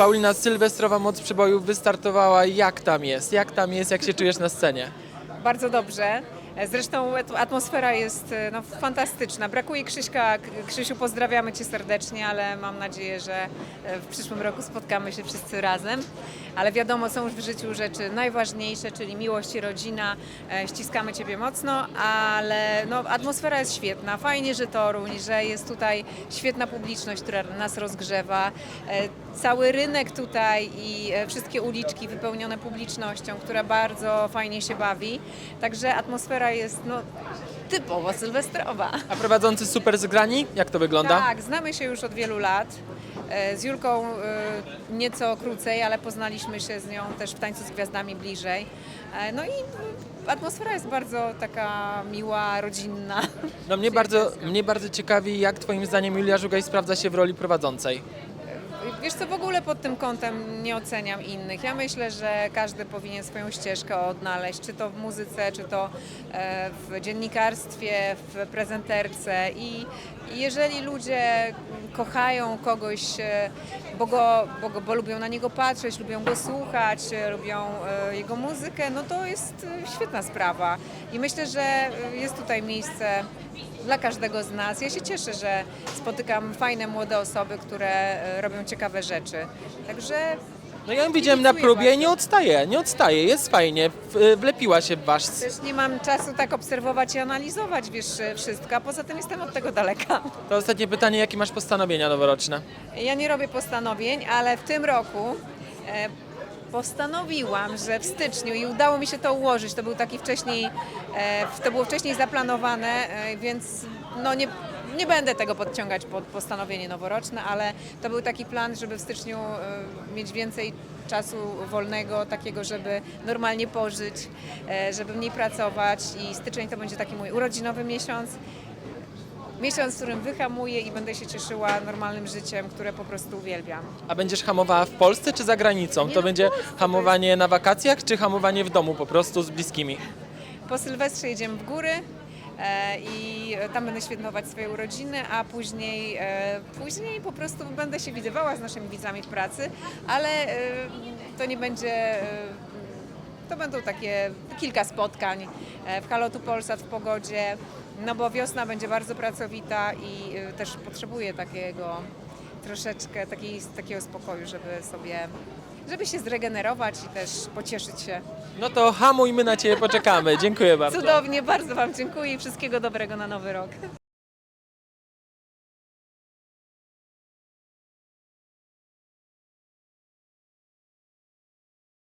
Paulina, sylwestrowa moc przeboju wystartowała. Jak tam jest? Jak tam jest? Jak się czujesz na scenie? Bardzo dobrze. Zresztą at- atmosfera jest e, no, fantastyczna. Brakuje Krzyśka. Krzysiu, pozdrawiamy Cię serdecznie, ale mam nadzieję, że e, w przyszłym roku spotkamy się wszyscy razem. Ale wiadomo, są już w życiu rzeczy najważniejsze, czyli miłość i rodzina. E, Ściskamy Ciebie mocno, ale no, atmosfera jest świetna. Fajnie, że Toruń, że jest tutaj świetna publiczność, która nas rozgrzewa. Cały rynek tutaj i wszystkie uliczki wypełnione publicznością, która bardzo fajnie się bawi. Także atmosfera jest no, typowo sylwestrowa. A prowadzący super zgrani? Jak to wygląda? Tak, znamy się już od wielu lat. E, Z Julką e, nieco krócej, ale poznaliśmy się z nią też w Tańcu z Gwiazdami bliżej. E, No i atmosfera jest bardzo taka miła, rodzinna. No mnie bardzo, mnie bardzo ciekawi, jak twoim zdaniem Julia Żugaj sprawdza się w roli prowadzącej. Wiesz co, w ogóle pod tym kątem nie oceniam innych. Ja myślę, że każdy powinien swoją ścieżkę odnaleźć, czy to w muzyce, czy to e, w dziennikarstwie, w prezenterce i jeżeli ludzie kochają kogoś, e, bo, go, bo, go, bo lubią na niego patrzeć, lubią go słuchać, e, lubią jego muzykę, no to jest świetna sprawa. I myślę, że jest tutaj miejsce dla każdego z nas. Ja się cieszę, że spotykam fajne młode osoby, które robią ciekawe rzeczy. Także No ja ją widziałem na Kibicuję próbie, bardzo. nie odstaje, nie odstaje, jest fajnie, w- wlepiła się w wasz... też nie mam czasu tak obserwować i analizować, wiesz, wszystko, a poza tym jestem od tego daleka. To ostatnie pytanie, jakie masz postanowienia noworoczne? Ja nie robię postanowień, ale w tym roku e, postanowiłam, że w styczniu i udało mi się to ułożyć. To był taki wcześniej, e, to było wcześniej zaplanowane, e, więc no nie, nie będę tego podciągać pod postanowienie noworoczne, ale to był taki plan, żeby w styczniu e, mieć więcej czasu wolnego, takiego, żeby normalnie pożyć, e, żeby mniej pracować i styczeń to będzie taki mój urodzinowy miesiąc. Miesiąc, w którym wyhamuję i będę się cieszyła normalnym życiem, które po prostu uwielbiam. A będziesz hamowała w Polsce czy za granicą? Nie, To no będzie Polsce to hamowanie na wakacjach czy hamowanie w domu po prostu z bliskimi? Po Sylwestrze jedziemy w góry i tam będę świętować swoje urodziny, a później, e, później po prostu będę się widywała z naszymi widzami w pracy, ale e, to nie będzie... E, to będą takie kilka spotkań e, w Halotu Polsat w pogodzie, no bo wiosna będzie bardzo pracowita i e, też potrzebuję takiego troszeczkę takiej, takiego spokoju, żeby sobie, żeby się zregenerować i też pocieszyć się. No to hamuj, my na Ciebie poczekamy. Dziękuję bardzo. Cudownie, bardzo Wam dziękuję i wszystkiego dobrego na nowy rok.